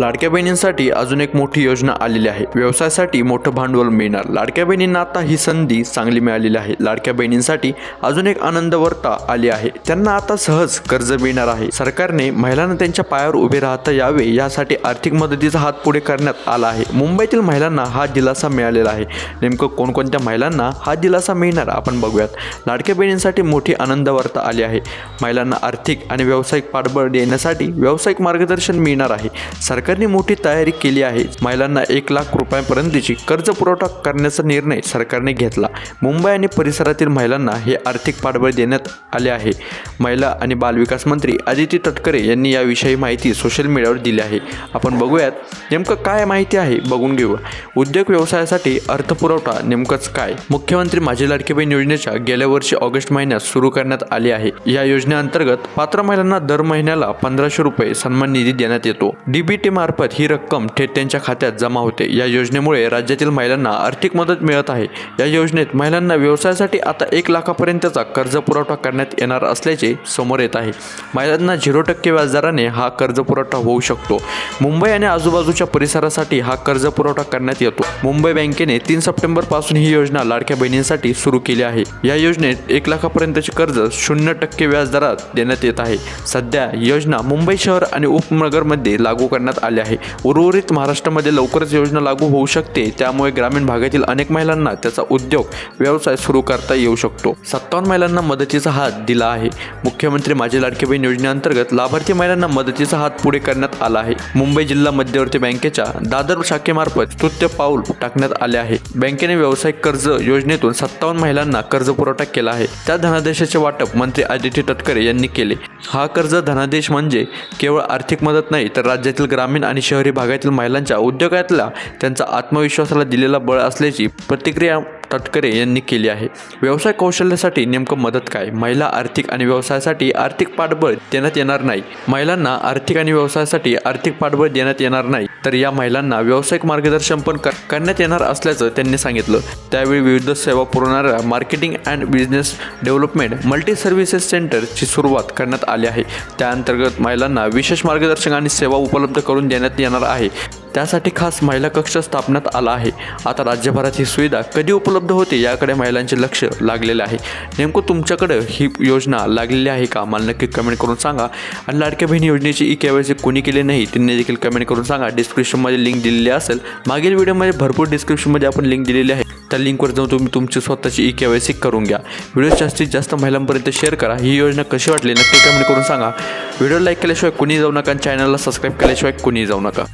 लाडक्या बहिणींसाठी अजून एक मोठी योजना आलेली आहे. व्यवसायासाठी मोठं भांडवल मिळणार. लाडक्या बहिणींना आता ही संधी चांगली मिळालेली आहे. लाडक्या बहिणींसाठी अजून एक आनंद वार्ता आली आहे. त्यांना आता सहज कर्ज मिळणार आहे. सरकारने महिलांना त्यांच्या पायावर उभे राहता यावे यासाठी आर्थिक मदतीचा हात पुढे करण्यात आला आहे. मुंबईतील महिलांना हा दिलासा मिळालेला आहे. नेमकं कोणकोणत्या महिलांना हा दिलासा मिळणार आपण बघूयात. लाडक्या बहिणींसाठी मोठी आनंद वार्ता आली आहे. महिलांना आर्थिक आणि व्यावसायिक पाठबळ देण्यासाठी व्यावसायिक मार्गदर्शन मिळणार आहे. सरकार सरकारने मोठी तयारी केली आहे. महिलांना एक लाख रुपयांपर्यंतची कर्ज पुरवठा करण्याचा निर्णय सरकारने घेतला. मुंबई आणि परिसरातील महिलांना हे आर्थिक पाठबळ देण्यात आले आहे. महिला आणि बालविकास मंत्री आदिती तटकरे यांनी याविषयी माहिती सोशल मीडियावर दिली आहे. आपण बघूयात नेमकं काय माहिती आहे बघून घेऊ उद्योग व्यवसायासाठी अर्थपुरवठा नेमकंच काय? मुख्यमंत्री माझी लाडकी बहीण योजनेच्या गेल्या वर्षी ऑगस्ट महिन्यात सुरू करण्यात आली आहे. या योजनेअंतर्गत पात्र महिलांना दर महिन्याला पंधराशे रुपये सन्मान निधी देण्यात येतो. डीबीटी मार्फत ही रक्कम थेट त्यांच्या खात्यात जमा होते. या योजनेमुळे राज्यातील महिलांना आर्थिक मदत मिळत आहे. या योजनेत महिलांना व्यवसायासाठी आता एक लाखापर्यंतचा कर्ज पुरवठा करण्यात येणार असल्याचे समोर येत आहे. महिलांना झिरो टक्के व्याजदराने हा कर्ज पुरवठा होऊ शकतो. मुंबई आणि आजूबाजूच्या परिसरासाठी हा कर्ज पुरवठा करण्यात येतो. मुंबई बँकेने तीन सप्टेंबरपासून ही योजना लाडक्या बहिणींसाठी सुरू केली आहे. या योजनेत एक लाखापर्यंतचे कर्ज शून्य टक्के व्याजदरात देण्यात येत आहे. सध्या योजना मुंबई शहर आणि उपनगरमध्ये लागू करण्यात आले आहे. उर्वरित महाराष्ट्रामध्ये लवकरच योजना लागू होऊ शकते. त्यामुळे ग्रामीण भागातील अनेक महिलांना त्याचा उद्योग व्यवसाय सुरू करता येऊ शकतो. सत्तावन्न महिलांना मदतीचा हात दिला आहे. मुख्यमंत्री माझी लाडकी बहीण योजनेअंतर्गत लाभार्थी महिलांना मदतीचा हात पुढे करण्यात आला आहे. मुंबई जिल्हा मध्यवर्ती बँकेच्या दादर शाखेमार्फत स्तुत्य पाऊल टाकण्यात आले आहे. बँकेने व्यावसायिक कर्ज योजनेतून सत्तावन्न महिलांना कर्ज पुरवठा केला आहे. त्या धनादेशाचे वाटप मंत्री आदित्य तटकरे यांनी केले. हा कर्ज धनादेश म्हणजे केवळ आर्थिक मदत नाही तर राज्यातील ग्रामीण ग्रामीण आणि शहरी भागातील महिलांच्या उद्योगातल्या त्यांचा आत्मविश्वासाला दिलेला बळ असल्याची प्रतिक्रिया तटकरे यांनी केली आहे. व्यवसाय कौशल्यासाठी नेमकं मदत काय? महिला आर्थिक आणि व्यवसायासाठी आर्थिक पाठबळ देण्यात येणार नाही. महिलांना आर्थिक आणि व्यवसायासाठी आर्थिक पाठबळ देण्यात येणार नाही. तर या महिलांना व्यावसायिक मार्गदर्शन पण कर- करण्यात येणार असल्याचं त्यांनी सांगितलं. त्यावेळी विविध सेवा पुरवणाऱ्या marketing and business development multi services सेंटरची सुरुवात करण्यात आली आहे. त्याअंतर्गत महिलांना विशेष मार्गदर्शन आणि सेवा उपलब्ध करून देण्यात येणार आहे. त्यासाठी खास महिला कक्ष स्थापण्यात आला आहे. आता राज्यभरात ही सुविधा कधी उपलब्ध होते याकडे महिलांचे लक्ष लागलेले आहे. नेमकं तुमच्याकडं ही योजना लागलेली आहे का? मला नक्की कमेंट करून सांगा. आणि लाडक्या बहीण योजनेची ई केवायसी कोणी केली नाही त्यांनी देखील कमेंट करून सांगा. डिस्क्रिप्शनमध्ये लिंक दिलेली असेल. मागील व्हिडिओमध्ये भरपूर डिस्क्रिप्शनमध्ये आपण लिंक दिलेली आहे. त्या लिंकवर जाऊन तुम्ही तुमची स्वतःची ई केवायसी करून घ्या. व्हिडिओ जास्तीत जास्त महिलांपर्यंत शेअर करा. ही योजना कशी वाटली नक्की कमेंट करून सांगा. व्हिडिओ लाईक केल्याशिवाय कुणी जाऊ नका आणि चॅनलला सबस्क्राईब केल्याशिवाय कुणी जाऊ नका.